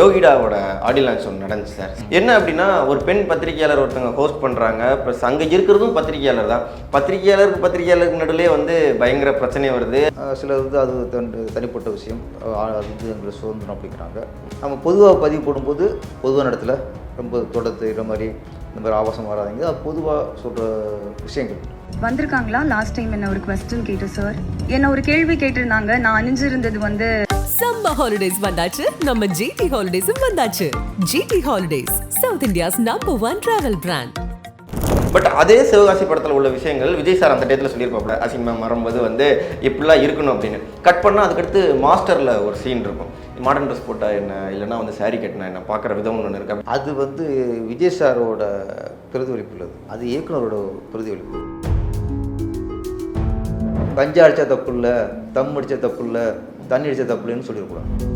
யோகிடாவோட audio launch ஒன்று நடந்துச்சு sir. என்ன அப்படின்னா ஒரு பெண் பத்திரிகையாளர் ஒருத்தவங்க ஹோஸ்ட் பண்ணுறாங்க ப்ளஸ் அங்கே இருக்கிறதும் பத்திரிகையாளர் தான். பத்திரிகையாளருக்கு பத்திரிகையாளருக்கு நடுவில் வந்து பயங்கர பிரச்சனை வருது. சிலர் வந்து அது தனிப்பட்ட விஷயம். அது வந்து எங்களை சுதந்திரம் அப்படிங்கிறாங்க. நம்ம பொதுவாக பதிவு போடும்போது பொதுவான இடத்துல ரொம்ப தொடர்ந்து இந்த மாதிரி இந்த மாதிரி ஆபாசம் வராதீங்க. அது பொதுவாக சொல்கிற விஷயங்கள். வந்திருக்காங்களா? லாஸ்ட் டைம் என்ன ஒரு கொஸ்டின் கேட்டு சார் என்ன ஒரு கேள்வி கேட்டிருந்தாங்க. நான் அணிஞ்சிருந்தது வந்து சம்மர் ஹாலிடேஸ் வந்தாச்சு. நம்ம ஜிடி ஹாலிடேஸும் வந்தாச்சு. G T holidays south India's number one travel brand but அதே சிவகாசி படத்தில் உள்ள விஷயங்கள் விஜய் சார் அந்த டயத்தில் சொல்லியிருப்பாப்புல அசிங்கமா மறம்போது வந்து இப்படிலாம் இருக்கணும் அப்படின்னு. கட் பண்ணால் அதுக்கடுத்து மாஸ்டரில் ஒரு சீன் இருக்கும். மாடர்ன் ட்ரெஸ் போட்டால் என்ன? இல்லைன்னா வந்து saree கட்டினா என்ன? பார்க்குற விதம் ஒன்று இருக்கு? அது வந்து விஜய் சாரோட பிரதிபலிப்பு உள்ளது. அது இயக்குனரோட பிரதிபலிப்பு. கஞ்சா அடித்தா தப்பு இல்லை தம் அடித்தா தப்பு இல்லை தண்ணி அடித்தா தப்பு இல்லைன்னு சொல்லியிருக்கூடாது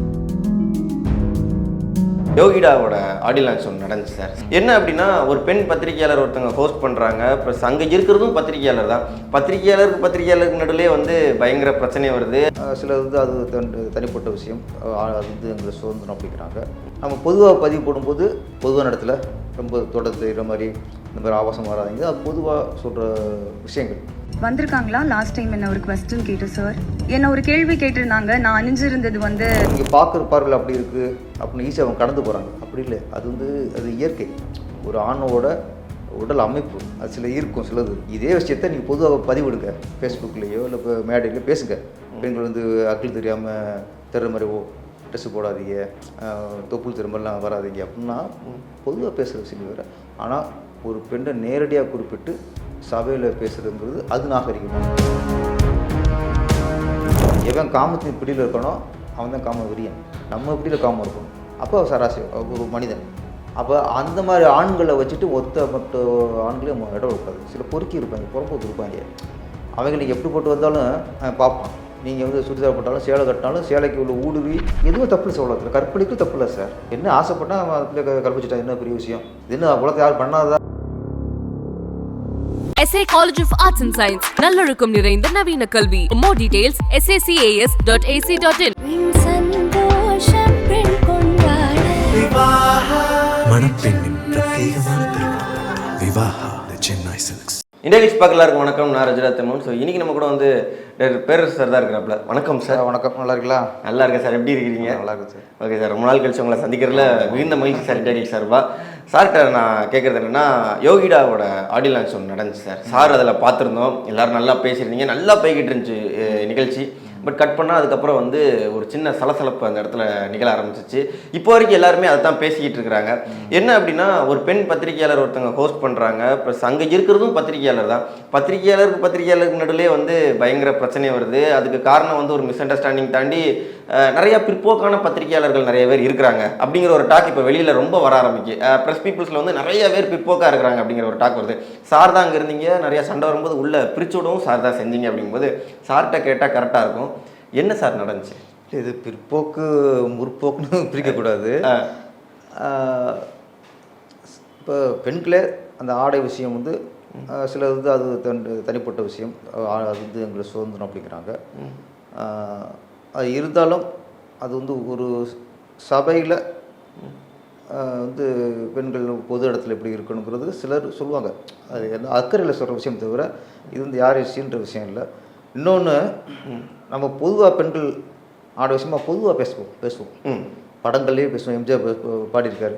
யோகிடாவோட ஆடியோ லான்ச் ஒன்று நடந்துச்சு சார். என்ன அப்படின்னா ஒரு பெண் பத்திரிகையாளர் ஒருத்தவங்க ஹோஸ்ட் பண்ணுறாங்க ப்ளஸ் அங்கே இருக்கிறதும் பத்திரிகையாளர் தான். பத்திரிகையாளருக்கு பத்திரிகையாளருக்கு நடுவிலே வந்து பயங்கர பிரச்சனை வருது. சிலர் வந்து அது தன் தனிப்பட்ட விஷயம். அது வந்து எங்களை சுதந்திரம் அப்படிங்கிறாங்க. நம்ம பொதுவாக பதிவு போடும்போது பொதுவான இடத்துல ரொம்ப தொடர்ந்து இந்த மாதிரி இந்த மாதிரி ஆபாசம் வராதீங்க. அது பொதுவாக சொல்கிற விஷயங்கள். வந்திருக்காங்களா? லாஸ்ட் டைம் என்ன ஒரு கொஸ்டின் கேட்டு சார் என்ன ஒரு கேள்வி கேட்டிருந்தாங்க. நான் அணிஞ்சிருந்தது வந்து நீங்கள் பார்க்குற பார்வையில் அப்படி இருக்குது அப்படின்னு ஈஸியாக அவங்க கடந்து போகிறாங்க அப்படி இல்லை. அது வந்து அது இயற்கை. ஒரு ஆணோட உடல் அமைப்பு. அது சில இருக்கும் சிலது. இதே விஷயத்த நீங்கள் பொதுவாக பதிவிடுங்க. ஃபேஸ்புக்லேயோ இல்லை இப்போ மேடையிலையோ பேசுங்க. பெண்கள் வந்து அக்கில் தெரியாமல் தெரு மாதிரி ஓ ட்ரெஸ்ஸு போடாதீங்க தொப்புள் திரும்பலாம் வராதீங்க. அப்படின்னா பொதுவாக பேசுகிற விஷயம் வேறு. ஆனால் ஒரு பெண்ணை நேரடியாக குறிப்பிட்டு சபையில் பேசுகிறதுங்கிறது அது நாகரிகம். எவன் காமத்தின் பிடியில் இருக்கானோ அவன் தான் காம விரியன். நம்ம பிடியில் காமம் இருக்கணும் அப்போ சராசி ஒரு மனிதன். அப்போ அந்த மாதிரி ஆண்களை வச்சுட்டு ஒத்த மற்ற ஆண்களே நம்ம இடம் இருக்காது சில பொறுக்கி இருப்பாங்க புறம்போக்கு இருப்பாங்க. அவங்களுக்கு எப்படி போட்டு வந்தாலும் பார்ப்பான். நீங்கள் வந்து சுடிதார் போட்டாலும் சேலை கட்டினாலும் சேலைக்கு உள்ள ஊடுருவி எதுவும் தப்பு இல்லை சார் உலகத்தில் கற்பழிக்கும் தப்பு இல்லை சார் என்ன ஆசைப்பட்டா அவன் அதில் கற்பிச்சிட்டா என்ன பெரிய விஷயம்? இது என்ன உலகத்தை யாரும் பண்ணாதா SA College of Arts and Science நல்லொழுக்கம் நிறைந்த நவீன கல்வி more details sacas.ac.in சந்தோஷம் பெண் கொண்டாட மணப்பெண்ணின் பிரத்யேகமான சில்க்ஸ் இந்தியா நியூஸ் பார்க்க எல்லாருக்கும் வணக்கம். நான் ரஜிதா தெம்மன் ஸோ இன்னைக்கு நம்ம கூட வந்து பேரரசு சார் தான் இருக்கிறாப்புல வணக்கம் சார் வணக்கம். நல்லா இருக்கீங்களா? நல்லா இருக்கேன் சார் எப்படி இருக்கிறீங்க நல்லா இருக்கு சார் ஓகே சார் ரொம்ப நாள் கழிச்சு உங்களை சந்திக்கிறதுல மிகுந்த மகிழ்ச்சி சார் டேடிக் சார்பா. சார்கிட்ட நான் கேட்குறது என்னன்னா யோகிடாவோட ஆடியோ லான்ச் ஒன்று நடந்துச்சு சார் சார் அதில் பார்த்துருந்தோம். எல்லாரும் நல்லா பேசியிருந்தீங்க. நல்லா போய்கிட்டு இருந்துச்சு நிகழ்ச்சி. பட் கட் பண்ணால் அதுக்கப்புறம் வந்து ஒரு சின்ன சலசலப்பு அந்த இடத்துல நிகழ ஆரம்பிச்சிச்சு. இப்போ வரைக்கும் எல்லாருமே அதை தான் பேசிக்கிட்டு இருக்கிறாங்க. என்ன அப்படின்னா ஒரு பெண் பத்திரிகையாளர் ஒருத்தவங்க ஹோஸ்ட் பண்ணுறாங்க ப்ளஸ் அங்கே இருக்கிறதும் பத்திரிகையாளர் தான். பத்திரிகையாளருக்கு பத்திரிகையாளருக்கு நடுவிலே வந்து பயங்கர பிரச்சனை வருது. அதுக்கு காரணம் வந்து ஒரு மிஸ் அண்டர்ஸ்டாண்டிங் தாண்டி நிறையா பிற்போக்கான பத்திரிகையாளர்கள் நிறைய பேர் இருக்கிறாங்க. அப்படிங்கிற ஒரு டாக் இப்போ வெளியில் ரொம்ப வர ஆரம்பிக்கு. ப்ரெஸ் பீப்புள்ஸில் வந்து நிறைய பேர் பிற்போக்காக இருக்கிறாங்க அப்படிங்கிற ஒரு டாக் வருது. சார் தான் அங்கே இருந்தீங்க. நிறையா சண்டை வரும்போது உள்ளே பிரிச்சு விடவும் சார் தான் செஞ்சீங்க அப்படிங்கும்போது சார்கிட்ட கேட்டால் கரெக்டாக இருக்கும். என்ன சார் நடந்துச்சு? இது பிற்போக்கு முற்போக்குன்னு பிரிக்கக்கூடாது. இப்போ பெண்களே அந்த ஆடை விஷயம் வந்து சிலர் வந்து அது தன் தனிப்பட்ட விஷயம். அது வந்து எங்களை சுதந்திரம் அப்படிங்கிறாங்க. அது இருந்தாலும் அது வந்து ஒரு சபையில் வந்து பெண்கள் பொது இடத்துல எப்படி இருக்கணுங்கிறது சிலர் சொல்லுவாங்க. அது அக்கறையில் சொல்கிற விஷயம் தவிர இது வந்து யார் விஷயன்ற விஷயம் இல்லை. இன்னொன்று நம்ம பொதுவாக பெண்கள் ஆட விஷயமா பொதுவாக பேசுவோம் பேசுவோம். படங்கள்லேயே பேசுவோம். எம்ஜிஆர் பாடியிருக்காரு.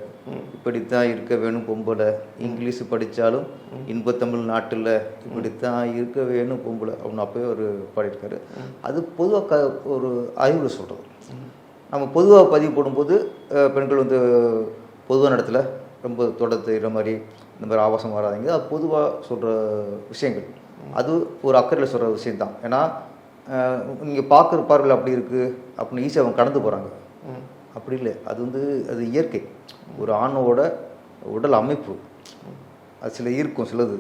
இப்படித்தான் இருக்க வேணும் பொம்பளை. இங்கிலீஷ் படித்தாலும் இன்பத்தமிழ் நாட்டில் இப்படித்தான் இருக்க வேணும் பொம்பளை அப்படின்னு அப்போயே ஒரு பாடியிருக்காரு. அது பொதுவாக க ஒரு ஆய்வில் சொல்கிறது நம்ம பொதுவாக பதிவு போடும்போது பெண்கள் வந்து பொதுவான இடத்துல ரொம்ப இந்த மாதிரி இந்த மாதிரி ஆபாசம் வராதீங்க. அது பொதுவாக சொல்கிற விஷயங்கள். அது ஒரு அக்கறையில் சொல்கிற விஷயம்தான் ஏன்னா நீங்கள் பார்க்குற பார்வையில் அப்படி இருக்குது அப்படின்னு ஈஸியாக அவங்க கடந்து போகிறாங்க அப்படி இல்லை. அது வந்து அது இயற்கை. ஒரு ஆணோட உடல் அமைப்பு. அது சில இருக்கும் சிலது.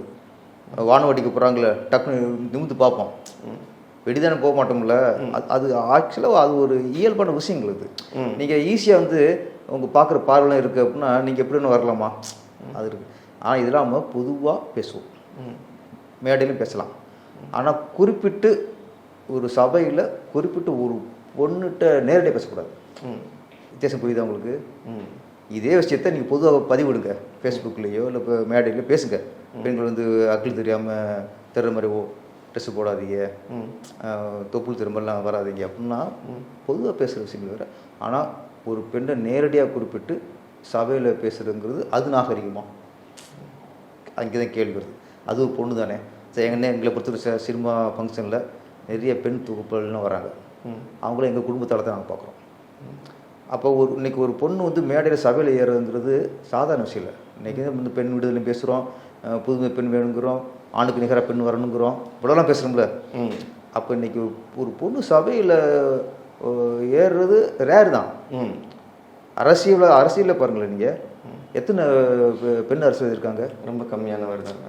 வானவடிக்க போகிறாங்களே டக்குன்னு நிமிந்து பார்ப்போம். வெடிதானே போக மாட்டோம்ல? அது- ஆக்சுவலாக அது ஒரு இயல்பான விஷயங்கள் இது நீங்கள் ஈஸியாக வந்து உங்க பார்க்குற பார்வைலாம் இருக்குது அப்படின்னா நீங்கள் எப்படின்னு வரலாமா? அது இருக்குது ஆனால் இதெல்லாம் நம்ம பொதுவாக பேசுவோம். மேடையிலும் பேசலாம். ஆனால் குறிப்பிட்டு ஒரு சபையில் குறிப்பிட்டு ஒரு பொண்ணுகிட்ட நேரடியாக பேசக்கூடாது. வித்தியாசம் புரியுதா உங்களுக்கு? ம். இதே விஷயத்த நீங்கள் பொதுவாக பதிவிடுங்க. ஃபேஸ்புக்லேயோ இல்லை இப்போ மேடையிலையோ பேசுங்க. பெண்கள் வந்து அக்கிள் தெரியாமல் தெருற மாதிரி ஓ ட்ரெஸ்ஸு போடாதீங்க தொப்புள் திரும்பலாம் வராதீங்க அப்படின்னா பொதுவாக பேசுகிற விஷயங்கள் வேறு. ஆனால் ஒரு பெண்ணை நேரடியாக குறிப்பிட்டு சபையில் பேசுகிறதுங்கிறது அது நாகரிகமா? அங்கே தான் கேள்வி வருது. அது ஒரு பொண்ணு தானே. சரி எங்கன்னா எங்களை பொறுத்தவரை சினிமா ஃபங்க்ஷனில் நிறைய பெண் தொகுப்பாளர்லாம் வராங்க. அவங்களும் எங்கள் குடும்பத்தால் தான் நாங்கள் பார்க்குறோம் அப்போ ஒரு இன்னைக்கு ஒரு பொண்ணு வந்து மேடையில் சபையில் ஏறுறதுங்கிறது சாதாரண விஷயம் இல்லை. இன்றைக்கி வந்து பெண் விடுதலை பேசுகிறோம் புதுமை பெண் வேணுங்கிறோம் ஆணுக்கு நிகராக பெண் வரணுங்கிறோம் இவ்வளோலாம் பேசுகிறோம்ல ம். அப்போ இன்னைக்கு ஒரு- பொண்ணு சபையில் ஏறுறது ரேர் தான். ம். அரசியல் அரசியலில் பாருங்களேன் நீங்கள் எத்தனை பெண் அரசியல் இருக்காங்க ரொம்ப கம்மியானவர் தான்.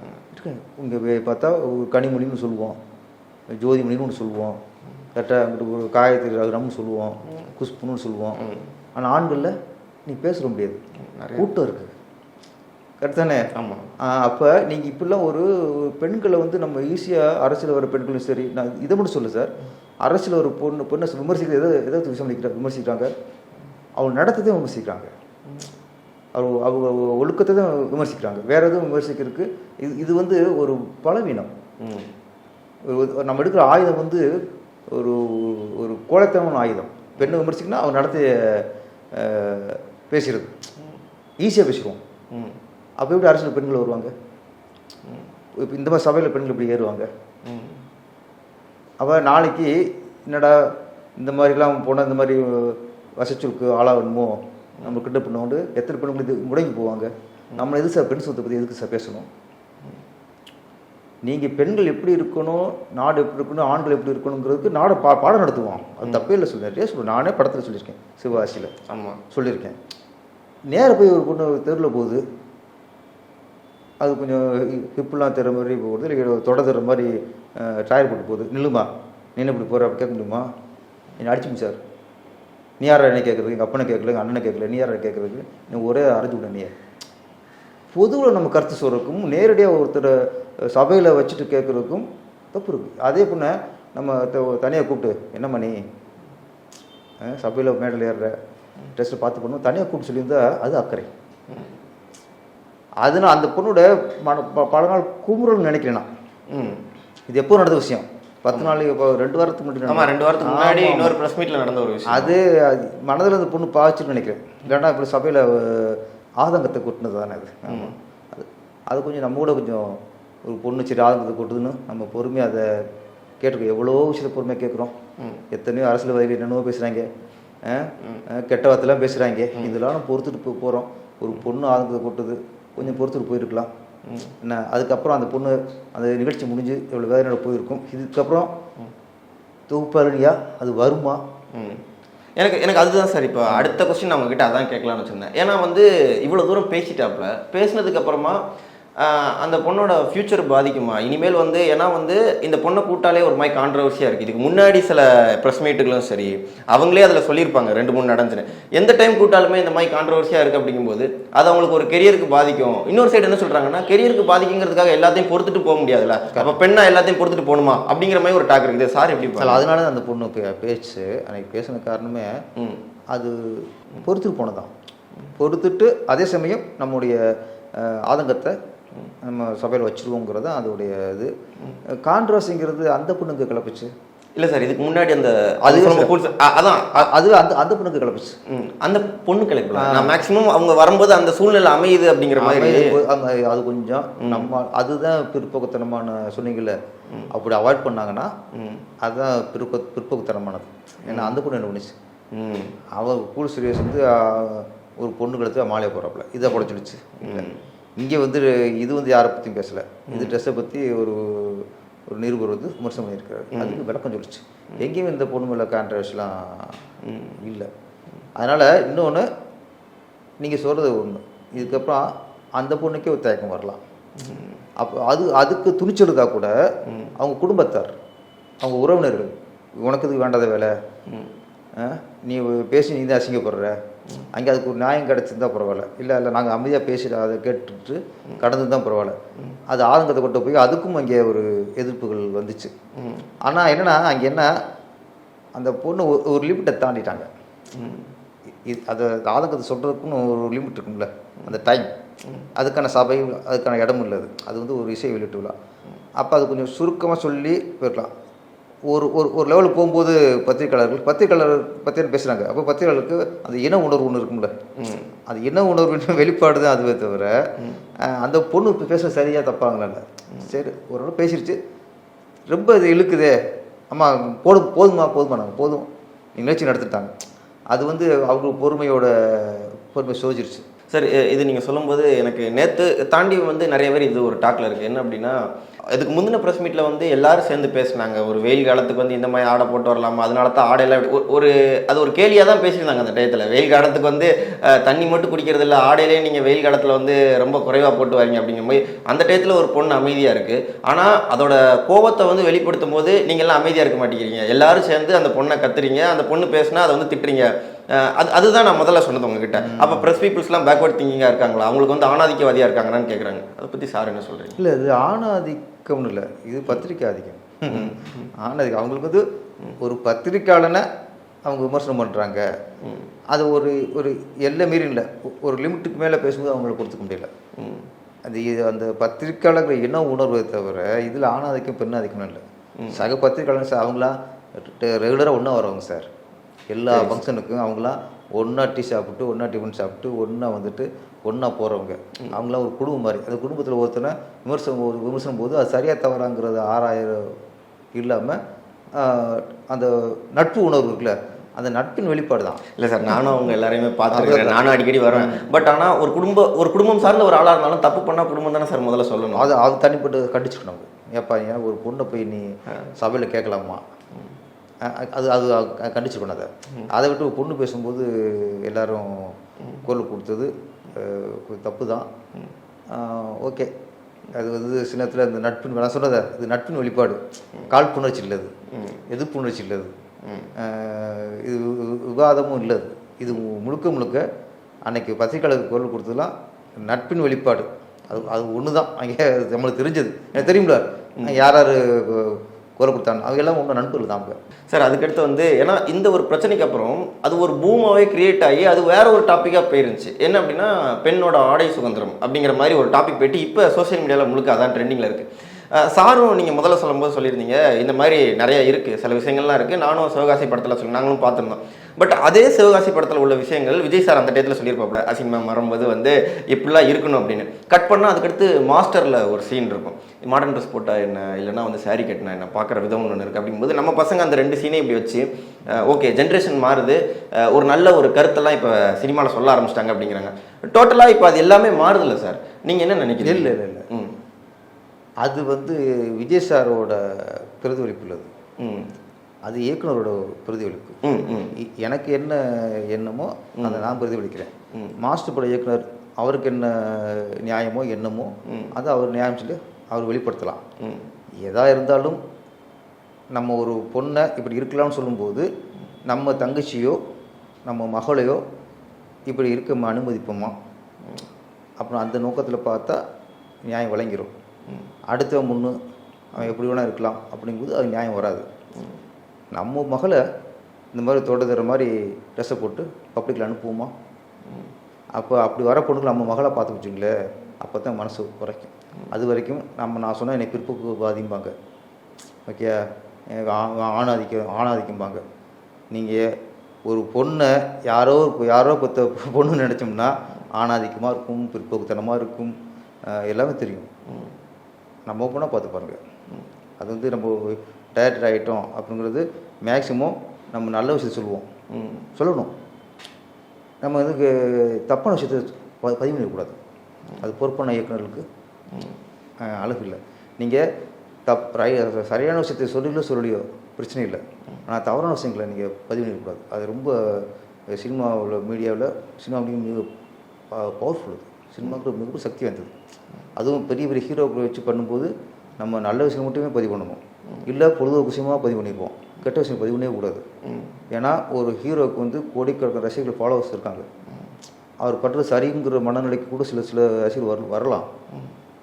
இங்கே பார்த்தா ஒரு கனிமொழின்னு சொல்லுவோம். ஜோதிமணின்னு ஒன்று சொல்லுவோம். கரெக்டாக அங்கிட்டு ஒரு காயத்ரி ரகுரம்னு சொல்லுவோம். குஷ்புன்னு சொல்லுவோம். ஆனால் ஆண்களில் நீ பேசுற முடியாது. நிறைய. கூட்டம் இருக்குது. கரெக்ட் தானே? ஆமாம் அப்போ நீங்கள் இப்படிலாம் ஒரு பெண்களை வந்து நம்ம ஈஸியாக அரசியல் வர பெண்களும் சரி நான் இதை மட்டும் சொல்ல சார். அரசியல் ஒரு பொண்ணு பொண்ணை விமர்சிக்கிற எதை எதாவது விமர்சிக்கிற விமர்சிக்கிறாங்க? அவங்க நடத்ததை விமர்சிக்கிறாங்க. அவங்க அவங்க ஒழுக்கத்தை தான் விமர்சிக்கிறாங்க. வேற எதுவும் விமர்சிக்கிறதுக்கு இது இது வந்து ஒரு பலவீனம். நம்ம எடுக்கிற ஆயுதம் வந்து ஒரு ஒரு கோழைத்தனமான ஆயுதம். பெண்ணை விமர்சிக்கணும் அவன் நடத்திய அஹ், பேசுறது. ஈஸியாக பேசிடுவோம். ம். அப்போ எப்படி அரசியல் பெண்கள் வருவாங்க? இப்போ இந்த மாதிரி சபையில் பெண்கள் இப்படி ஏறுவாங்க? அவள் நாளைக்கு என்னடா இந்த மாதிரிலாம் போனால் இந்த மாதிரி வசச்சொலுக்கு ஆளாகணுமோ நம்ம கிட்ட பண்ணோண்டு எத்தனை பெண்கள் இது முடங்கி போவாங்க? நம்ம எது சார் பெண் சொத்தை பற்றி எதுக்கு சார் பேசணும்? நீங்கள் பெண்கள் எப்படி இருக்கணும் நாடு எப்படி இருக்கணும் ஆண்கள் எப்படி இருக்கணுங்கிறதுக்கு நாடு பா பாடம் நடத்துவோம். அது தப்பே இல்லை சொல்லி நிறைய சொல்லுவேன் நானே படத்தில் சொல்லியிருக்கேன் சிவகாசியில். ஆமாம் சொல்லியிருக்கேன். நேர போய் ஒரு பொண்ணு தெருவில் போகுது. அது கொஞ்சம் ஹிப்புலாம் தர மாதிரி போகுது. இல்லை தொட தர மாதிரி டயர் போட்டு போகுது. நில்லுமா? நீ என்ன இப்படி போகிற அப்படி கேட்க முடியுமா? என்னை அடிச்சுங்க சார். நீ யாரா என்ன கேட்குறது எங்கள் அப்பனை கேட்கல எங்கள் அண்ணனை கேட்கல நீ யாரா கேட்குறதுக்கு? நீ ஒரே அரைஞ்சு விட நீ பொதுவில் நம்ம கருத்து சொல்கிறதுக்கும் நேரடியாக ஒருத்தர் சபையில் வச்சுட்டு கேட்குறதுக்கும் தப்பு இருக்குது அதே பொண்ணை நம்ம தனியாக கூப்பிட்டு என்னம்மா நீ? சபையில் மேடையில் ஏறுற டெஸ்ட்டை பார்த்து பண்ணுவோம் தனியாக கூப்பிட்டு சொல்லியிருந்தா அது அக்கறை. அதனால் அந்த பொண்ணோட மன பல நாள் குமுறல்னு நினைக்கிறேன் நான் ம். இது எப்போ நடந்த விஷயம்? பத்து நாளைக்கு இப்போ ரெண்டு வாரத்துக்கு முன்னாடி ஆமாம் ரெண்டு வாரத்துக்கு முன்னாடி. இன்னொரு ப்ரெஸ் மீட்டில் நடந்த ஒரு விஷயம். அது மனதில் அந்த பொண்ணு பாய்ச்சுன்னு நினைக்கிறேன். இல்லைன்னா இப்படி சபையில் ஆதங்கத்தை கொட்டினது தானே அது. ஆமாம் அது அது கொஞ்சம் நம்ம கூட கொஞ்சம் ஒரு பொண்ணு சரி ஆதங்கத்தை கொட்டுதுன்னு நம்ம பொறுமையாக அதை கேட்டுக்கோ எவ்வளோ விஷயத்தை பொறுமையாக கேட்குறோம். எத்தனையோ அரசியல்வாதிகள் என்னென்னவோ பேசுகிறாங்க கெட்ட வார்த்தைலாம் பேசுகிறாங்க இதெல்லாம் நம்ம பொறுத்துட்டு போகிறோம் ஒரு பொண்ணு ஆதங்கத்தை கொட்டுது. கொஞ்சம் பொறுத்துட்டு போயிருக்கலாம். என்ன அதுக்கப்புறம் அந்த பொண்ணு அந்த நிகழ்ச்சி முடிஞ்சு இவ்வளோ வேதனையோட போயிருக்கும். இதுக்கப்புறம் தொகுப்பாளியா அது வருமா? எனக்கு எனக்கு அதுதான் சார் இப்போ அடுத்த கொஸ்டின் நான் உங்ககிட்ட அதான் கேட்கலான்னு வச்சுருந்தேன். ஏன்னா வந்து இவ்வளோ தூரம் பேசிட்டாப்புல. பேசினதுக்கு அப்புறமா அந்த பொண்ணோட ஃப்யூச்சர் பாதிக்குமா? இனிமேல் வந்து ஏன்னா வந்து இந்த பொண்ணை கூட்டாலே ஒரு மாதிரி கான்ட்ரவர்சியாக இருக்குது இதுக்கு முன்னாடி சில ப்ரெஸ் மீட்டுகளும் சரி அவங்களே அதில் சொல்லியிருப்பாங்க ரெண்டு மூணு நடந்துன்னு. எந்த டைம் கூட்டாலுமே இந்த மாதிரி கான்ட்ரவர்சியாக இருக்குது அப்படிங்கும்போது அது அவங்களுக்கு ஒரு கெரியருக்கு பாதிக்கும். இன்னொரு சைடு என்ன சொல்கிறாங்கன்னா கெரியருக்கு பாதிக்குங்கிறதுக்காக எல்லாத்தையும் பொறுத்துட்டு போக முடியாதுல்ல. அப்போ பெண்ணா எல்லாத்தையும் பொறுத்துட்டு போகணுமா? அப்படிங்கிற மாதிரி ஒரு டாக் இருக்குது. சார் எப்படி? அதனால தான் அந்த பொண்ணு பேச்சு அன்னைக்கு பேசின காரணமே அது பொறுத்துட்டு போனதான் பொறுத்துட்டு அதே சமயம் நம்முடைய ஆதங்கத்தை நம்ம சபையில் வச்சிருவோங்கிறது அதோடைய இது. கான்ட்ரவர்சிங்கிறது அந்த பொண்ணுக்கு கிளப்பிச்சு. இல்ல சார் இதுக்கு முன்னாடி அந்த அது அதான். அது அந்த அந்த பொண்ணுக்கு கிளப்பிச்சு. அந்த பொண்ணு கிடைக்கல நான் மேக்ஸிமம் அவங்க வரும்போது அந்த சூழ்நிலை அமையுது அப்படிங்கிற மாதிரி. அது கொஞ்சம் நம்ம அதுதான் பிற்போக்குத்தனமான சொன்னீங்கல்ல. அப்படி அவாய்ட் பண்ணாங்கன்னா அதுதான் பிற்போ பிற்போக்குத்தனமானது. ஏன்னா அந்த பொண்ணு என்ன பண்ணுச்சு? ம், அவ கூல் சீரியஸ் வந்து ஒரு பொண்ணு கழுத்து மாலையை போகிறாப்புல இதை கூட சொல்லிச்சு இங்கே வந்து இது வந்து யாரை பற்றியும் பேசலை. இது ட்ரெஸ்ஸை பற்றி ஒரு ஒரு நிருபர் வந்து விமர்சனம் பண்ணியிருக்காரு. அதுக்கு விளக்கம் சொல்லிச்சு. எங்கேயும் இந்த பொண்ணு மேலே கான்ட்ரவர்ஸ்லாம் இல்லை. அதனால் இன்னொன்று நீங்கள் சொல்கிறது ஒன்று இதுக்கப்புறம் அந்த பொண்ணுக்கே ஒரு தயக்கம் வரலாம். அப்போ அது அதுக்கு துணிச்சலுக்கா கூட அவங்க குடும்பத்தார் அவங்க உறவினர்கள் உனக்கு இதுக்கு வேண்டாத வேலை? நீ பேசி நீ தான் அசிங்கப்படுற. அங்கே அதுக்கு ஒரு நியாயம் கிடச்சிருந்தா பரவாயில்ல. இல்லை இல்லை நாங்கள் அமைதியாக பேசிட்டு அதை கேட்டுட்டு கடந்து தான் பரவாயில்ல. அது ஆதங்கத்தை கொண்டு போய் அதுக்கும் அங்கே ஒரு எதிர்ப்புகள் வந்துச்சு. ஆனால் என்னென்னா அங்கே என்ன அந்த பொண்ணு ஒரு- ஒரு லிமிட்டை தாண்டிட்டாங்க. இது அதை ஆதங்கத்தை சொல்கிறதுக்குன்னு ஒரு லிமிட் இருக்கும்ல அந்த டைம். அதுக்கான சபையும் அதுக்கான இடமும் இல்லை அது. வந்து ஒரு இசை வெளியிட்டு விழா. அப்போ அது கொஞ்சம் சுருக்கமாக சொல்லி போயிருக்கலாம் ஒரு ஒரு ஒரு லெவலுக்கு போகும்போது பத்திரிக்கையாளர்கள் பத்திரிக்கையாளர் பற்றி பேசுகிறாங்க அப்போ பத்திரிக்கையாளருக்கு அந்த இன உணர்வு ஒன்று இருக்கும்ல. அது இன உணர்வின் வெளிப்பாடு தான் அதுவே தவிர அந்த பொண்ணு இப்போ பேச சரியாக தப்பாங்களால சரி ஓரளவு பேசிருச்சு. ரொம்ப இது இழுக்குதே. அம்மா போதும் போதுமா போதுமா நாங்கள் போதும். நிகழ்ச்சி நடத்திட்டாங்க. அது வந்து அவங்க பொறுமையோட பொறுமை சோதிருச்சு சார் இது நீங்கள் சொல்லும்போது எனக்கு நேற்று தாண்டி வந்து நிறைய பேர் இது ஒரு டாக்கில் இருக்குது என்ன அப்படின்னா இதுக்கு முந்தின ப்ரெஸ் மீட்டில் வந்து எல்லாரும் சேர்ந்து பேசினாங்க. ஒரு வெயில் காலத்துக்கு வந்து இந்த மாதிரி ஆடை போட்டு வரலாமா? அதனால தான் ஆடையெல்லாம் ஒரு- ஒரு அது ஒரு கேலியாக தான் பேசியிருந்தாங்க அந்த டயத்தில். வெயில் காலத்துக்கு வந்து தண்ணி மட்டும் குடிக்கிறது இல்லை ஆடையிலே நீங்கள் வெயில் காலத்தில் வந்து ரொம்ப குறைவாக போட்டு வரீங்க அப்படிங்கிற மாதிரி அந்த டயத்தில் ஒரு பொண்ணு அமைதியாக இருக்குது ஆனால் அதோட கோபத்தை வந்து வெளிப்படுத்தும் போது நீங்கள்லாம் அமைதியாக இருக்க மாட்டேங்கிறீங்க. எல்லாரும் சேர்ந்து அந்த பொண்ணை கத்துறீங்க. அந்த பொண்ணு பேசுனா அதை வந்து திட்டுறீங்க. அது அதுதான் நான் முதல்ல சொன்னது உங்ககிட்ட. அப்போ ப்ரெஸ் பீப்புள்ஸ்லாம் பேக்வர்ட் திங்கிங்காக இருக்காங்களா? அவங்களுக்கு வந்து ஆணாதிக்கவாதியாக இருக்காங்களான்னு கேட்குறாங்க அதை பற்றி சார் என்ன சொல்கிறீங்க இல்லை இது ஆணாதிக்கம்னு இல்லை. இது பத்திரிக்கை ஆதிக்கம். ஆணாதிக்கம். அவங்களுக்கு வந்து ஒரு பத்திரிக்கையாளனை அவங்க விமர்சனம் பண்ணுறாங்க அது ஒரு ஒரு எல்லை மீறி இல்லை. ஒரு லிமிட்டுக்கு மேலே பேசும்போது அவங்கள கொடுத்துக்க முடியல. அது இது அந்த பத்திரிக்கையாளர்கள் என்ன உணர்வை தவிர இதில் ஆணாதிக்கம் பெண்ணாதிக்கம்னு இல்லை. சக பத்திரிக்கையாளர் சார் அவங்களாம் ரெகுலராக ஒன்றா வரவங்க சார். எல்லா ஃபங்க்ஷனுக்கும் அவங்களாம் ஒன்றா டீ சாப்பிட்டு ஒன்றா டிஃபன் சாப்பிட்டு ஒன்றா வந்துட்டு ஒன்றா போகிறவங்க அவங்களாம் ஒரு குடும்பம் மாதிரி. அந்த குடும்பத்தில் ஒருத்தனை விமர்சனம் ஒரு விமர்சனம் போது அது சரியாக தவறாங்கிறது ஆறாயிரம் இல்லாமல் அந்த நட்பு உணர்வு இருக்குல்ல அந்த நட்பின் வெளிப்பாடு தான். இல்லை சார் நானும் அவங்க எல்லாரையுமே பார்த்துருக்கேன் நானும் அடிக்கடி வரேன் பட் ஆனால் ஒரு குடும்ப ஒரு குடும்பம் சார்ந்த ஒரு ஆளாக இருந்தாலும் தப்பு பண்ணால் குடும்பம் தானே சார் முதல்ல சொல்லணும். அது அது தனிப்பட்டு கண்டிச்சுக்கணும். ஏப்பா ஏன் ஒரு பொண்ணை போய் நீ சபையில் கேட்கலாமா? அது அது கண்டிச்சுக்கணும் அதை. அதை விட்டு பொண்ணு பேசும்போது எல்லாரும் குரல் கொடுத்தது தப்பு தான். ஓகே. அது வந்து சில நேரத்தில் இந்த நட்பின் நான் சொன்னதை இது நட்பின் வெளிப்பாடு. காழ்ப்புணர்ச்சி இல்லது. எதிர்ப்புணர்ச்சி இல்லது? அஹ் இது வி- விவாதமும் இல்லது. இது முழுக்க முழுக்க அன்னைக்கு பத்திரிக்கையாளருக்கு குரல் கொடுத்ததுலாம் நட்பின் வெளிப்பாடு. அது அது ஒன்று தான் அங்கே நம்மளுக்கு தெரிஞ்சது. எனக்கு தெரியும்ல. யார் யார் குரல் கொடுத்தாங்க. அவங்க எல்லாம் உங்கள் நண்பர்கள் தான் அவங்க சார் அதுக்கடுத்து வந்து ஏன்னா இந்த ஒரு பிரச்சனைக்கு அப்புறம் அது ஒரு பூமாவே கிரியேட் ஆகி அது வேற ஒரு டாப்பிக்காக போயிருந்துச்சு. என்ன அப்படின்னா பெண்ணோட ஆடை சுதந்திரம் அப்படிங்கிற மாதிரி ஒரு டாபிக் போயிட்டு இப்போ சோஷியல் மீடியாவில் முழுக்க அதான் ட்ரெண்டிங்கில் இருக்குது சாரும் நீங்கள் முதல்ல சொல்லும்போது சொல்லியிருந்தீங்க இந்த மாதிரி நிறைய இருக்குது சில விஷயங்கள்லாம் இருக்குது நானும் சிவகாசி படத்தில் சொல்லி நாங்களும் பார்த்துருந்தோம். பட் அதே சிவகாசி படத்தில் உள்ள விஷயங்கள் விஜய் சார் அந்த டயத்தில் சொல்லியிருப்பாப்புல அசிங்கம் வரும்போது வந்து இப்படிலாம் இருக்கணும் அப்படின்னு. கட் பண்ணால் அதுக்கடுத்து மாஸ்டரில் ஒரு சீன் இருக்கும். மாடர்ன் ட்ரெஸ் போட்டால் என்ன இல்லைன்னா வந்து saree கட்டினா என்ன பார்க்குற விதம் ஒன்று இருக்குது அப்படிங்கும்போது நம்ம பசங்க அந்த ரெண்டு சீனையும் இப்படி வச்சு ஓகே ஜென்ரேஷன் மாறுது. ஒரு நல்ல ஒரு கருத்தெல்லாம் இப்போ சினிமாவில் சொல்ல ஆரம்பிச்சிட்டாங்க அப்படிங்கிறாங்க. டோட்டலாக இப்போ அது எல்லாமே மாறுதில்ல சார். நீங்கள் என்ன நினைக்கிறீங்க? இல்லை இல்லை இல்லை. ம். அது வந்து விஜய் சாரோட பிரதிபலிப்பு உள்ளது. அது இயக்குனரோட பிரதிபலிப்பு. எனக்கு என்ன எண்ணமோ அதை நான் பிரதிபலிக்கிறேன். மாஸ்டர் பட இயக்குனர் அவருக்கு என்ன நியாயமோ எண்ணமோ அதை அவர் நியாயம் சொல்லி அவர் வெளிப்படுத்தலாம். எதா இருந்தாலும் நம்ம ஒரு பொண்ணை இப்படி இருக்கலாம்னு சொல்லும்போது நம்ம தங்கச்சியோ நம்ம மகளையோ இப்படி இருக்க அனுமதிப்போமா? அப்புறம் அந்த நோக்கத்தில் பார்த்தா நியாயம் வழங்கிடும் அடுத்த முன்னு அவன் எப்படி வேணால் இருக்கலாம் அப்படிங்கும்போது அது நியாயம் வராது. நம்ம மகளை இந்த மாதிரி தொடர்கிற மாதிரி ட்ரெஸ்ஸை போட்டு பப்ளிக்கில் அனுப்புவோமா? அப்போ அப்படி வர பொண்ணுக்கு நம்ம மகளை பார்த்து வச்சுங்களேன் அப்போ தான் மனசு குறைக்கும் அது வரைக்கும் நம்ம நான் சொன்னால் என்னை பிற்போக்கு பாதிம்பாங்க. ஓகே ஆ- ஆணாதிக்கம் ஆணாதிக்கம்பாங்க நீங்கள் ஒரு பொண்ணை யாரோ யாரோ பத்த பொண்ணு நினச்சோம்னா ஆணாதிக்கமாக இருக்கும் பிற்போக்குத்தனமாக இருக்கும் எல்லாமே தெரியும். நம்ம ஓப்பனாக பார்த்து பாருங்கள் அது வந்து நம்ம டயர்ட் ஆகிட்டோம் அப்படிங்கிறது மேக்ஸிமம் நம்ம நல்ல விஷயத்தை சொல்லுவோம். சொல்லணும். நம்ம வந்து தப்பான விஷயத்தை ப- பதிவு பண்ணிடக்கூடாது. அது பொறுப்பான இயக்குநர்களுக்கு அழகு இல்லை. நீங்கள் தப் சரியான விஷயத்தை சொல்லிங்களோ சொல்லலையோ பிரச்சனை இல்லை. ஆனால் தவறான விஷயங்களை நீங்கள் பதிவு பண்ணிடக்கூடாது. அது ரொம்ப சினிமாவில் மீடியாவில் சினிமா மிக பவர்ஃபுல் அது. சினிமாவுக்கு மிக சக்தி வாய்ந்தது அதுவும் பெரிய பெரிய ஹீரோக்களை வச்சு பண்ணும்போது நம்ம நல்ல விஷயம் மட்டுமே பதிவு பண்ணணும் இல்லை பொழுதுபோக்கு விஷயமாக பதிவு பண்ணிப்போம் கெட்ட விஷயம் பதிவு பண்ணவே கூடாது. ஏன்னா ஒரு ஹீரோவுக்கு வந்து கோடிக்கணக்கான ரசிகர்கள் ஃபாலோவர்ஸ் இருக்காங்க. அவர் பண்ணுறது சரிங்கிற மனநிலைக்கு கூட சில சில ரசிகர்கள் வர வரலாம்.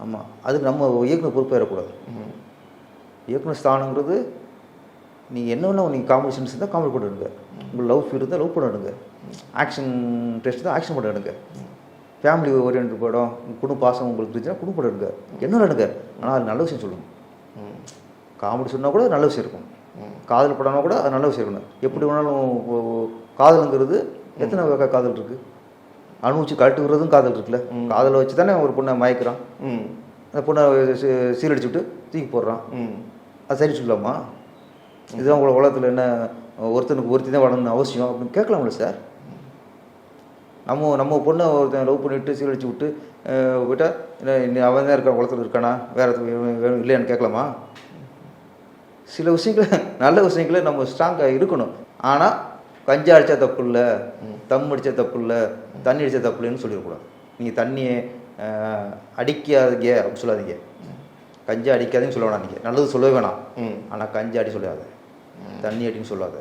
ஆமாம் அதுக்கு நம்ம இயக்குனர் பொறுப்பேறக்கூடாது. இயக்குனர் ஸ்தானங்கிறது நீங்கள் என்னென்ன நீங்கள் காமெடி இருந்தால் காமெடி பண்ணிடுங்க. உங்களுக்கு லவ் ஃபீல் இருந்தால் லவ் பண்ணிடுங்க. ஆக்ஷன் டெஸ்ட் தான் ஆக்ஷன் பண்ணிடுங்க. ஃபேமிலி ஓரியன்ட் படம் குடும்ப பாசம் உங்களுக்கு இருந்துச்சுன்னா குடும்ப படம் எடுங்க. என்ன எடுங்க ஆனால் அது நல்ல விஷயம் சொல்லணும். காமெடி சொன்னால் கூட நல்ல விஷயம் இருக்கும். காதல் படம்னா கூட அது நல்ல விஷயம் இருக்கணும் எப்படி வேணாலும் காதலுங்கிறது எத்தனை வகை காதல் இருக்குது அனுபவிச்சு கழட்டு விடுறதும் காதல் இருக்குல்ல. காதலை வச்சு தானே ஒரு பொண்ணை மயக்கிறான். அந்த பொண்ணை சீரடிச்சு விட்டு தூக்கி போடுறான். ம். அது சரி சொல்லலாமா? இதுதான் உங்களை உலகத்தில் என்ன ஒருத்தனுக்கு ஒருத்தி தான் வளரணும்னு அவசியம் அப்படின்னு கேட்கலாம்ல சார்? நம்ம நம்ம பொண்ணை ஒருத்தன் லவ் பண்ணிவிட்டு சீரழிச்சு விட்டு அஹ், விட்டா என்ன இன்னும் அவன் தான் இருக்கான் குளத்தில் இருக்கானா? வேற வேணும் இல்லையான்னு கேட்கலாமா? சில விஷயங்களை நல்ல விஷயங்களை நம்ம ஸ்ட்ராங்காக இருக்கணும். ஆனால் கஞ்சா அடித்தா தப்பு இல்லை தம் அடித்தா தப்பு இல்லை தண்ணி அடித்தா தப்பு இல்லைன்னு சொல்லிடக்கூடாது. நீங்கள் தண்ணியை அடிக்காதீங்க அப்படின்னு சொல்லாதீங்க. கஞ்சா அடிக்காதீங்கன்னு சொல்ல வேணாம் நீங்கள் நல்லது சொல்லவே வேணாம். ஆனால் கஞ்சா அடி சொல்லாத. தண்ணி அடின்னு சொல்லாத.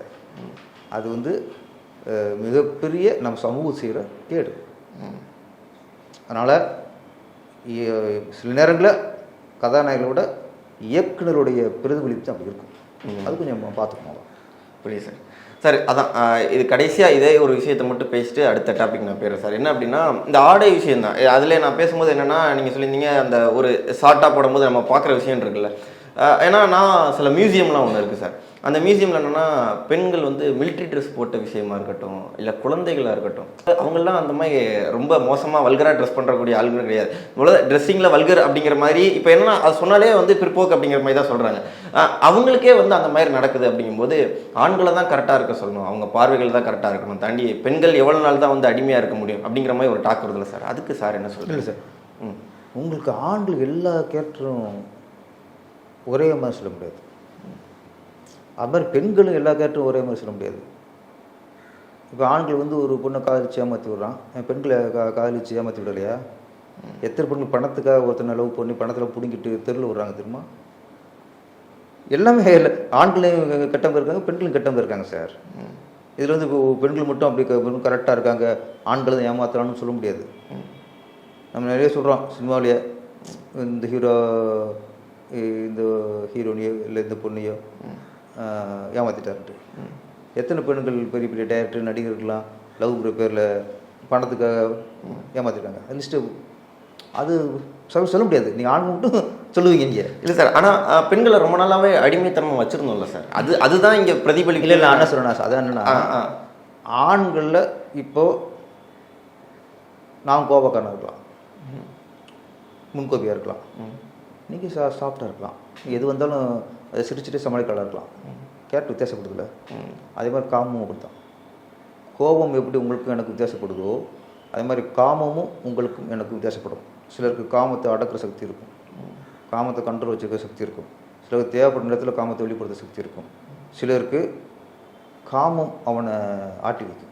அது வந்து மிகப்பெரிய நம்ம சமூகம் செய்கிற கேடு அதனால் சில நேரங்களில் கதாநாயகரை விட இயக்குனருடைய பிரதிபலிப்பு அப்படி இருக்கும். அது கொஞ்சம் நம்ம பார்த்துக்கணும் புரியுது சார். சார் அதான் இது கடைசியாக இதே ஒரு விஷயத்தை மட்டும் பேசிட்டு அடுத்த டாபிக் நான் போயிடுறேன் சார். என்ன அப்படின்னா இந்த ஆடை விஷயம் தான் அதில் நான் பேசும்போது என்னென்னா நீங்கள் சொல்லியிருந்தீங்க அந்த ஒரு ஷார்ட்டாக போடும்போது நம்ம பார்க்குற விஷயம் இருக்குல்ல ஏன்னா நான் சில மியூசியம்லாம் ஒன்று இருக்குது சார். அந்த மியூசியமில் என்னென்னா பெண்கள் வந்து மிலிட்ரி ட்ரெஸ் போட்ட விஷயமா இருக்கட்டும் இல்லை குழந்தைகளாக இருக்கட்டும். அவங்கெல்லாம் அந்த மாதிரி ரொம்ப மோசமாக வல்கராக ட்ரெஸ் பண்ணுறக்கூடிய ஆளுங்க கிடையாது. முதல்ல ட்ரெஸ்ஸிங்கில் வல்கர் அப்படிங்கிற மாதிரி இப்போ என்னன்னா அது சொன்னாலே வந்து பிற்போக்கு அப்படிங்கிற மாதிரி தான் சொல்கிறாங்க அவங்களுக்கே வந்து அந்த மாதிரி நடக்குது அப்படிங்கும்போது ஆண்களை தான் கரெக்டாக இருக்க சொல்லணும். அவங்க பார்வைகள் தான் கரெக்டாக இருக்கணும். தாண்டி பெண்கள் எவ்வளோ நாள் தான் வந்து அடிமையாக இருக்க முடியும் அப்படிங்கிற மாதிரி ஒரு டாக் வருதுல்ல சார். அதுக்கு சார் என்ன சொல்லுங்கள் சார். ம். உங்களுக்கு ஆண்கள் எல்லா கேரக்டரும் ஒரே மாதிரி சொல்ல முடியாது. அது மாதிரி பெண்களும் எல்லா கேரக்டரும் ஒரே மாதிரி சொல்ல முடியாது. இப்போ ஆண்கள் வந்து ஒரு பொண்ணை காதலிச்சு ஏமாற்றி விடுறான். அஹ் பெண்களை கா காதலிச்சு ஏமாற்றி விடலையா? எத்தனை பெண்கள் பணத்துக்காக ஒருத்தனை லவ் பண்ணி பணத்தில் பிடுங்கிட்டு தெருவில் விடுறாங்க தெரியுமா? எல்லாமே இல்லை. ஆண்களையும் கெட்டவங்க இருக்காங்க பெண்களும் கெட்டவங்க இருக்காங்க சார். இதில் வந்து இப்போ பெண்கள் மட்டும் அப்படி கரெக்டாக இருக்காங்க ஆண்கள் தான் ஏமாத்துறான்னு சொல்ல முடியாது. நம்ம நிறைய சொல்கிறோம் சினிமாவிலேயே. இந்த ஹீரோ இந்த ஹீரோனியோ இல்லை இந்த பொண்ணையோ. ஆஹ், ஏமாத்திட்டாருன்ட்டு. எத்தனை பெண்கள் பெரிய பெரிய டைரக்டர் நடிகர்கள்லாம் லவ்ங்கிற பேரில் பணத்துக்காக ஏமாத்திருக்காங்க லிஸ்ட்டு அது சொல்ல சொல்ல முடியாது. நீங்கள் ஆண்கள் மட்டும் சொல்லுவீங்க இங்கே. இல்லை சார் ஆனால் பெண்களை ரொம்ப நாளாவே அடிமைத்தனம் வச்சுருந்தோம்ல சார். அது அதுதான் இங்கே பிரதிபலிக்கல இல்லை இல்லை அண்ணா சொல்கிறேன் அதான் என்னன்னா. ஆண்களில் இப்போ நான் கோபக்காரனாக இருக்கலாம். முன்கோபியாக இருக்கலாம். நீங்கள் சா சாஃப்டாக இருக்கலாம். எது வந்தாலும் அதை சிரிச்சுட்டு சமாளிக்கலாம் இருக்கலாம். கேரக்டர் வித்தியாசப்படுதுல்ல அதே மாதிரி காமமும் அப்படித்தான் கோபம் எப்படி உங்களுக்கும் எனக்கு வித்தியாசப்படுதோ அதே மாதிரி காமமும் உங்களுக்கும் எனக்கு வித்தியாசப்படும் சிலருக்கு காமத்தை அடக்கிற சக்தி இருக்கும். காமத்தை கண்ட்ரோல் வச்சுருக்க சக்தி இருக்கும். சிலருக்கு தேவைப்படும் நேரத்தில் காமத்தை வெளிப்படுத்த சக்தி இருக்கும். சிலருக்கு காமம் அவனை ஆட்டி வைக்கும்.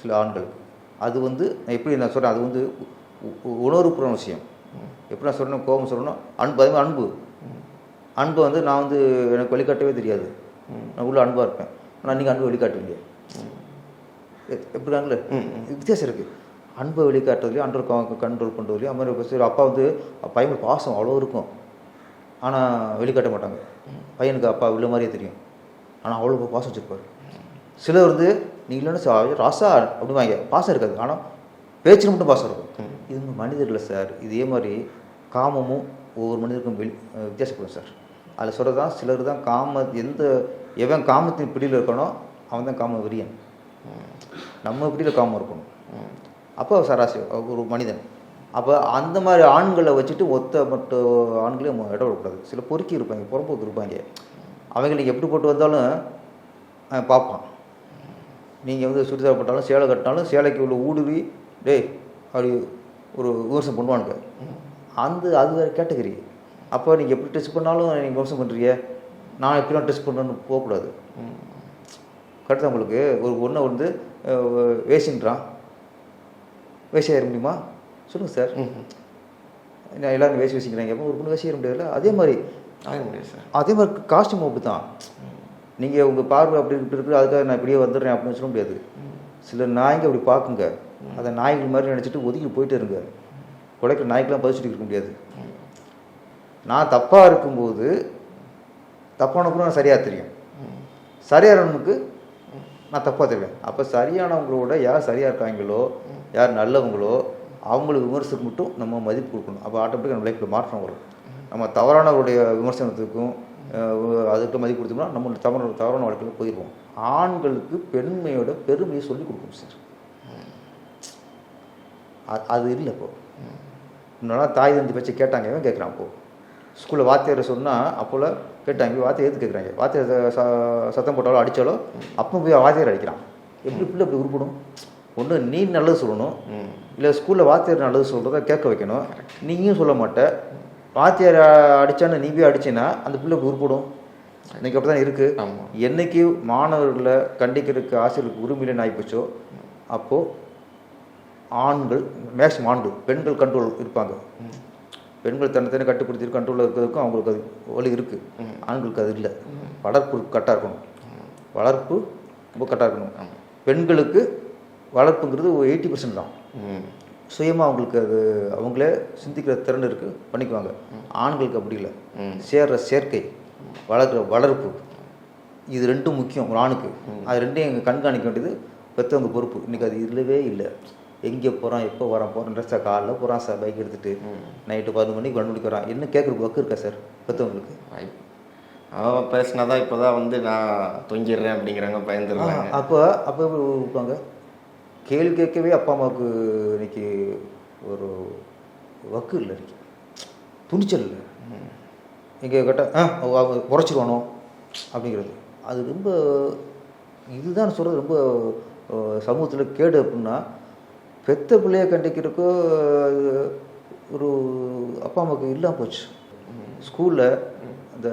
சில ஆண்களுக்கு. அது வந்து நான் எப்படி நான் சொல்கிறேன் அது வந்து உ- உணர்வுபூர்வ விஷயம். எப்படி நான் சொல்கிறேன் கோபம் சொல்லணும் அன்பு அதே மாதிரி அன்பு. அன்பு வந்து நான் வந்து எனக்கு வழிகாட்டவே தெரியாது. நான் உள்ள அன்பாக இருப்பேன். ஆனால் நீங்கள் அன்பு வெளிக்காட்டுவீங்க எ- எப்படினாங்களே வித்தியாசம் இருக்குது அன்பை வெளிக்காட்டுறதுலையும் அன்பை கண்ட்ரோல் பண்ணுறதுலையும் அது மாதிரி சரி அப்பா வந்து பையன் பாசம் அவ்வளோ இருக்கும். ஆனால் வெளிக்காட்ட மாட்டாங்க. பையனுக்கு அப்பா உள்ள மாதிரியே தெரியும். ஆனால் அவ்வளோ பாசம் வச்சுருப்பார். சிலர் வந்து நீ இல்லைன்னு ராசா அப்படிவாங்க பாசம் இருக்காது. ஆனால் பேச்சில் மட்டும் பாசம் இருக்கும். இது மனிதர்கள் சார் இதே மாதிரி காமமும் ஒவ்வொரு மனிதருக்கும் வெளி வித்தியாசப்படும் சார். அதில் சொல்கிறது தான் சிலர் தான் காம எந்த எவன் காமத்தின் பிடியில் இருக்கானோ அவன் தான் காம விரியன். நம்ம பிடியில் காமம் இருக்கணும். அப்போ சராசி ஒரு மனிதன். அப்போ அந்த மாதிரி ஆண்களை வச்சுட்டு ஒத்த மட்டும் ஆண்களையும் நம்ம இடம் விடக்கூடாது சில பொறுக்கி இருப்பாங்க புறம்போக்கு இருப்பாங்க. அவங்களுக்கு எப்படி போட்டு வந்தாலும் பார்ப்பான். நீங்கள் வந்து சுடிதார் போட்டாலும் சேலை கட்டினாலும் சேலைக்கு உள்ள ஊடுருவி டேய் அப்படி ஒரு விமர்சனம் பண்ணுவானுங்க. அந்த அது வேறு கேட்டகரி அப்போ நீங்கள் எப்படி டெஸ்ட் பண்ணாலும் நீங்கள் விமர்சனம் பண்ணுறீங்க நான் எப்படிலாம் டெஸ்ட் பண்ணுறேன்னு போகக்கூடாது. கரெக்டாக உங்களுக்கு ஒரு பொண்ணை வந்து வேசின்றான். வேசி ஆயிட முடியுமா? சொல்லுங்கள் சார். நான் எல்லாரும் வேசி வேசிக்கிறாங்க. அப்போ ஒரு பொண்ணு வேசி ஆயிட முடியாதுல்ல? அதே மாதிரி அதே மாதிரி காஸ்டியூம் அப்படி தான் நீங்கள் உங்கள் பார்வை அப்படி இப்படி இருக்குது அதுக்காக நான் இப்படியே வந்துடுறேன் அப்படின்னு சொல்ல முடியாது. சில நாய்ங்க அப்படி பார்க்குங்க. அதை நாய்கள் மாதிரி நினச்சிட்டு ஒதுக்கி போயிட்டே இருங்க. குலைக்கிற நாய்க்கெலாம் பதிச்சுட்டு இருக்க முடியாது. நான் தப்பாக இருக்கும்போது தப்பான நான் சரியாக தெரியும். சரியானவனுக்கு நான் தப்பாக தெரிவேன். அப்போ சரியானவங்களோட யார் சரியாக இருக்காங்களோ யார் நல்லவங்களோ அவங்களுக்கு விமர்சனம் மட்டும் நம்ம மதிப்பு கொடுக்கணும். அப்போ ஆட்டோமேட்டிக்காக நம்ம லைஃப்பில் மாற்றம் வரும். நம்ம தவறானவருடைய விமர்சனத்துக்கும் அதுக்கு மதிப்பு கொடுத்தோம்னா நம்ம தவறான தவறான வாழ்க்கையில் போயிடுவோம் ஆண்களுக்கு பெண்மையோட பெருமையை சொல்லி கொடுக்கணும் சார் அது இல்லை இப்போ. முன்னாடி தாய் தந்தி பற்றி கேட்டாங்க கேட்குறான் இப்போது ஸ்கூலில் வாத்தியார் சொன்னால் அப்போல கேட்டாங்க வாத்தியார் எது கேட்குறாங்க வாத்தியார் சத்தம் போட்டாலும் அடித்தாலோ அப்போ போய் வாத்தியார் அடிக்கிறான். எப்படி பிள்ளை இப்படி உருப்படும்? ஒன்று நீ நல்லது சொல்லணும். இல்லை ஸ்கூலில் வாத்தியார் நல்லது சொல்கிறத கேட்க வைக்கணும். நீயும் சொல்ல மாட்ட. வாத்தியார் அடித்தான்னு நீ போய் அடிச்சின்னா அந்த பிள்ளை இப்படி உருப்படும். இன்னைக்கு அப்படி தான் இருக்குது. என்னைக்கு மாணவர்களை கண்டிக்கிறதுக்கு ஆசிரியருக்கு உரிமையிலன்னு ஆகிப்போச்சோ அப்போது ஆண்கள் மேக்ஸிமம் ஆண்கள் பெண்கள் கண்ட்ரோல் இருப்பாங்க. பெண்கள் தன்னைத்தானே கட்டுப்படுத்தி கண்ட்ரோலில் இருக்கிறதுக்கும் அவங்களுக்கு அது வழி இருக்குது ஆண்களுக்கு அது இல்லை. வளர்ப்பு கரெக்டாக இருக்கணும். வளர்ப்பு ரொம்ப கரெக்டாக இருக்கணும். பெண்களுக்கு வளர்ப்புங்கிறது ஒரு எயிட்டி பர்சன்ட் தான். சுயமாக அவங்களுக்கு அது அவங்களே சிந்திக்கிற திறன் இருக்குது பண்ணிக்குவாங்க. ஆண்களுக்கு அப்படி இல்லை. சேர்ற சேர்க்கை வளர்க்குற வளர்ப்பு இது ரெண்டும் முக்கியம் ஒரு ஆணுக்கு. அது ரெண்டையும் எங்கள் கண்காணிக்க வேண்டியது பெற்றவங்க பொறுப்பு. இன்றைக்கி அது இல்லவே இல்லை. எங்கே போகிறான் எப்போ வரான் போகிறான் ட்ரெஸ்ஸாக காலைல போகிறான் சார் பைக் எடுத்துகிட்டு நைட்டு பதினொரு மணிக்கு பன்னெண்டு மணிக்கு வரான். என்ன கேட்குறக்கு ஒர்க் இருக்கா சார் பெற்றவங்களுக்கு அவன் பேசினாதான் இப்போதான் வந்து நான் தொங்கிடுறேன் அப்படிங்கிறாங்க பயந்துடுறாங்க. அப்போ அப்போ எப்படி இருப்பாங்க கேள்வி கேட்கவே அப்பா அம்மாவுக்கு இன்னைக்கு ஒரு வக்கு இல்லை இன்னைக்கு. துணிச்சல் இல்லை. எங்கே கேட்டால் ஆ குறைச்சிருவானோ? அப்படிங்கிறது. அது ரொம்ப இதுதான் சொல்கிறது ரொம்ப சமூகத்தில் கேடு அப்படின்னா பெத்த பிள்ளைய கண்டிக்கிறதுக்கோ அது ஒரு அப்பா அம்மாவுக்கு இல்லாமல் போச்சு. ஸ்கூலில் அந்த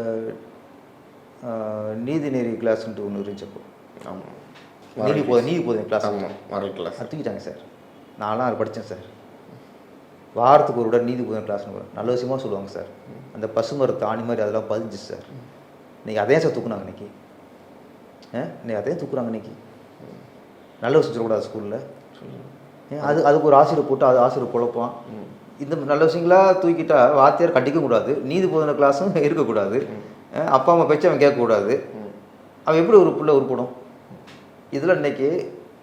நீதிநெறி கிளாஸ்ன்ட்டு ஒன்று இருந்துச்சு அப்போ. ஆமாம் நீதி போதை நீதி போதை கிளாஸ் ஆமாம் கிளாஸ் தூக்கிட்டாங்க சார். நான்லாம் அது படித்தேன் சார். வாரத்துக்கு ஒரு விட நீதி போதை கிளாஸ்னு நல்ல விஷயமா சொல்லுவாங்க சார். அந்த பசுமரத்து ஆணி மாதிரி அதெல்லாம் பதிஞ்சு சார். இன்னைக்கு அதே சார் தூக்குனாங்க இன்னைக்கு. ஆ இன்னைக்கு அதே தூக்குறாங்க இன்னைக்கு. நல்ல விஷயம் சொல்லக்கூடாது ஸ்கூலில். அது அதுக்கு ஒரு ஆசிரியர் போட்டு அது ஆசிரியர் குழப்பம். இந்த நல்ல விஷயங்களா தூக்கிட்டா வாத்தியார் கண்டிக்க கூடாது. நீதி போதன கிளாஸும் இருக்கக்கூடாது அப்பா அம்மா பேச்சு அவன் கேட்கக்கூடாது அவன் எப்படி ஒரு பிள்ளை உருப்படும்? இதில் இன்னைக்கு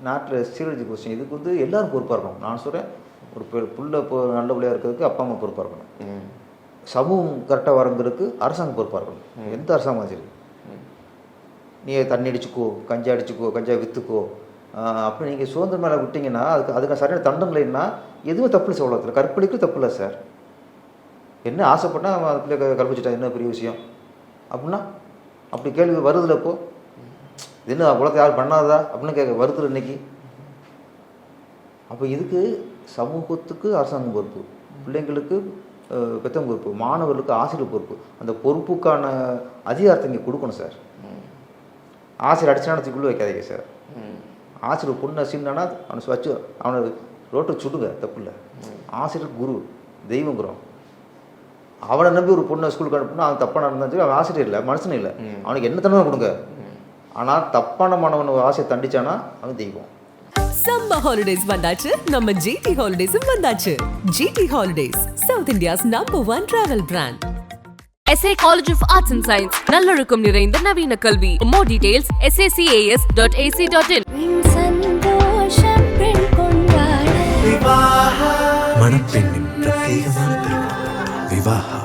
நாட்டில் சீரழிஞ்சு போச்சு இதுக்கு வந்து எல்லாரும் பொறுப்பாக இருக்கணும் நான் சொல்கிறேன் ஒரு பெ- புள்ள இப்போ நல்ல பிள்ளையாக இருக்கிறதுக்கு அப்பா அம்மா பொறுப்பாக இருக்கணும் சமூகம் கரெக்டாக வரங்கிறதுக்கு அரசாங்கம் பொறுப்பாக இருக்கணும் எந்த அரசாங்கம் சரி. நீ தண்ணி அடிச்சுக்கோ கஞ்சா அடிச்சுக்கோ கஞ்சா விற்றுக்கோ அப்படி நீங்கள் சுதந்திரம் மேலே விட்டீங்கன்னா அதுக்கு அதுக்கு சரியான தண்டம் இல்லைன்னா எதுவும் தப்பு இல்லை உலகத்தில் கற்பழிக்கும் தப்பு இல்லை சார். என்ன ஆசைப்பட்டா அவன் அது பிள்ளை கற்பிச்சிட்டா என்ன பெரிய விஷயம்? அப்படின்னா அப்படி கேள்வி வருதுல இப்போ? இது என்ன உலகத்தை யாரும் பண்ணாதா அப்படின்னு கேட்க வருதுல இன்னைக்கு. அப்போ இதுக்கு சமூகத்துக்கு அரசாங்கம் பொறுப்பு பிள்ளைங்களுக்கு பெத்தவங்க பொறுப்பு மாணவர்களுக்கு ஆசிரியர் பொறுப்பு. அந்த பொறுப்புக்கான அதிகாரத்தை இங்கே கொடுக்கணும் சார். ஆசிரியர் அடிச்சானத்துக்குள்ளே வைக்காதீங்க சார். ஆசிரியர் பொண்ணை சீனானா அவனை வச்சு அவனை ரோட்டை சுடுங்க தப்பு இல்லை ஆசிரியர் குரு தெய்வங்கிறோம். அவனை நம்பி ஒரு பொண்ணை ஸ்கூலுக்கு அனுப்புனா அவன் தப்பாக நடந்தாச்சு அவன் ஆசிரியர் இல்லை மனுஷன் இல்லை. அவனுக்கு என்ன தண்டனை கொடுங்க? ஆனால் தப்பான மாணவன் ஒரு ஆசையை தண்டிச்சானா? அவன் தெய்வம். சம்மர் ஹாலிடேஸ் வந்தாச்சு. நம்ம ஜிடி ஹாலிடேஸும் வந்தாச்சு. G T holidays south India's number one travel brand SA College of Arts and Science நல்லொழுக்கம் நிறைந்த நவீன கல்வி. More details sacas.ac.in விண் சந்தோஷம் மணப்பெண்ணின் பிரத்யேகமான திருமணம்.